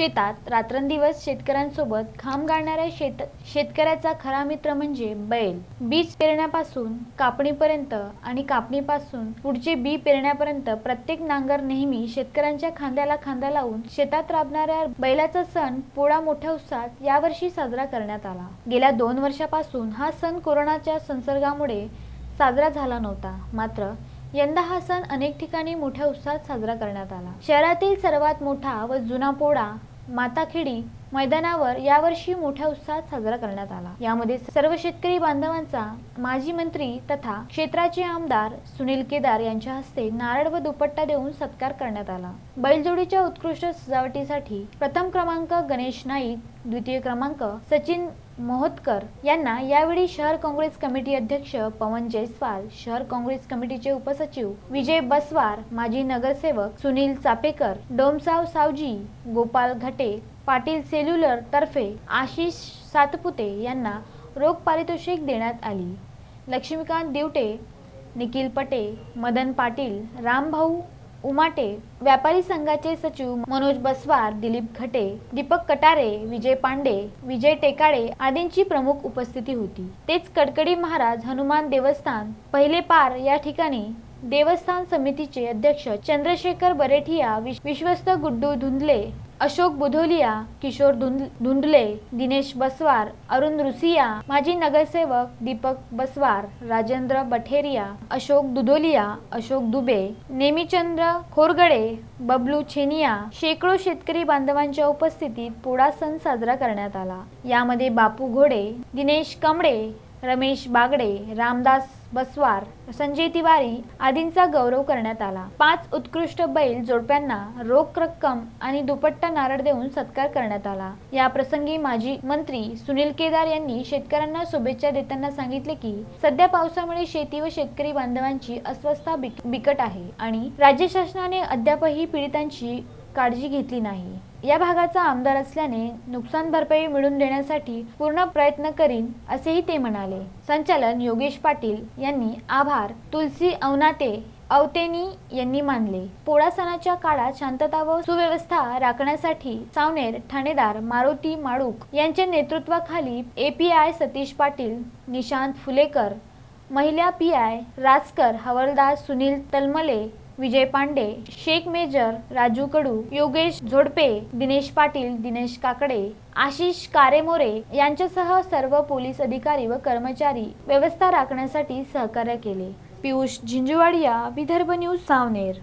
शेतात रात्रंदिवस शेतकऱ्यांसोबत खांब गाळणाऱ्या शेत शेतकऱ्याचा खरा मित्र म्हणजे बैल. बीज पेरण्यापासून कापणीपर्यंत आणि कापणीपासून पुढचे बी पेरण्यापर्यंत प्रत्येक नांगर नेहमी शेतकऱ्यांच्या खांद्याला खांदा लावून शेतात राबणाऱ्या बैलाचा सण पोळा मोठ्या उत्साहात यावर्षी साजरा करण्यात आला. गेल्या दोन वर्षापासून हा सण कोरोनाच्या संसर्गामुळे साजरा झाला नव्हता. मात्र यंदा हा सण अनेक ठिकाणी मोठ्या उत्साहात साजरा करण्यात आला. शहरातील सर्वात मोठा व जुना पोळा माताखेडी मैदानावर यावर्षी मोठ्या उत्साहात साजरा करण्यात आला. यामध्ये सर्व शेतकरी बांधवांचा माजी मंत्री तथा क्षेत्राचे आमदार सुनील केदार यांच्या हस्ते नारळ व दुपट्टा देऊन सत्कार करण्यात आला. बैलजोडीच्या उत्कृष्ट सजावटीसाठी प्रथम क्रमांक गणेश नाईक द्वितीय क्रमांक सचिन मोहोतकर यांना यावेळी शहर काँग्रेस कमिटी अध्यक्ष पवन जयस्वाल शहर काँग्रेस कमिटीचे उपसचिव विजय बसवार माजी नगरसेवक सुनील चापेकर डोमसाव सावजी गोपाल घटे पाटील सेल्युलर तर्फे आशिष सातपुते यांना रोख पारितोषिक देण्यात आली. लक्ष्मीकांत दिवटे निखिल पटे मदन पाटील रामभाऊ उमाटे व्यापारी संघाचे सचिव मनोज बसवार दिलीप घटे दीपक कटारे विजय पांडे विजय टेकाळे आदींची प्रमुख उपस्थिती होती. तेच कडकडी महाराज हनुमान देवस्थान पहिले पार या ठिकाणी देवस्थान समितीचे अध्यक्ष चंद्रशेखर बरेठिया विश- विश्वस्त गुड्डू धुंदले अशोक बुधोलिया किशोर धुंडले दिनेश बसवार अरुण रुसिया माजी नगरसेवक दीपक बसवार राजेंद्र बठेरिया अशोक दुधोलिया अशोक दुबे नेमीचंद्र खोरगडे बबलू छेनिया शेकडो शेतकरी बांधवांच्या उपस्थितीत पोळा सण साजरा करण्यात आला. यामध्ये बापू घोडे दिनेश कमडे रमेश बागडे रामदास बसवार संजय तिवारी आदींचा गौरव करण्यात आला. पाच उत्कृष्ट बैल जोडप्यांना रोख रक्कम आणि दुपट्टा नारळ देऊन सत्कार करण्यात आला. या प्रसंगी माजी मंत्री सुनील केदार यांनी शेतकऱ्यांना शुभेच्छा देताना सांगितले की सध्या पावसामुळे शेती व शेतकरी बांधवांची अस्वस्थता बिक- बिकट आहे आणि राज्य शासनाने अद्यापही पीडितांची काळजी घेतली नाही. या भागाचा आमदार असल्याने नुकसान भरपाई मिळवून देण्यासाठी पूर्ण प्रयत्न करीन असेही ते म्हणाले. संचालन योगेश पाटील यांनी आभार तुलसी अवनाते अवतेनी यांनी मानले. पोळा सणाच्या काळात शांतता व सुव्यवस्था राखण्यासाठी सावनेर ठाणेदार मारुती माळूक यांच्या नेतृत्वाखाली एपीआय सतीश पाटील निशांत फुलेकर महिला पी आय राजकर हवालदार सुनील तलमले विजय पांडे शेख मेजर राजू कडू योगेश झोडपे दिनेश पाटील दिनेश काकडे आशिष कारेमोरे यांच्यासह सर्व पोलीस अधिकारी व कर्मचारी व्यवस्था राखण्यासाठी सहकार्य केले. पियुष झिंजुवाडिया विदर्भ न्यूज सावनेर.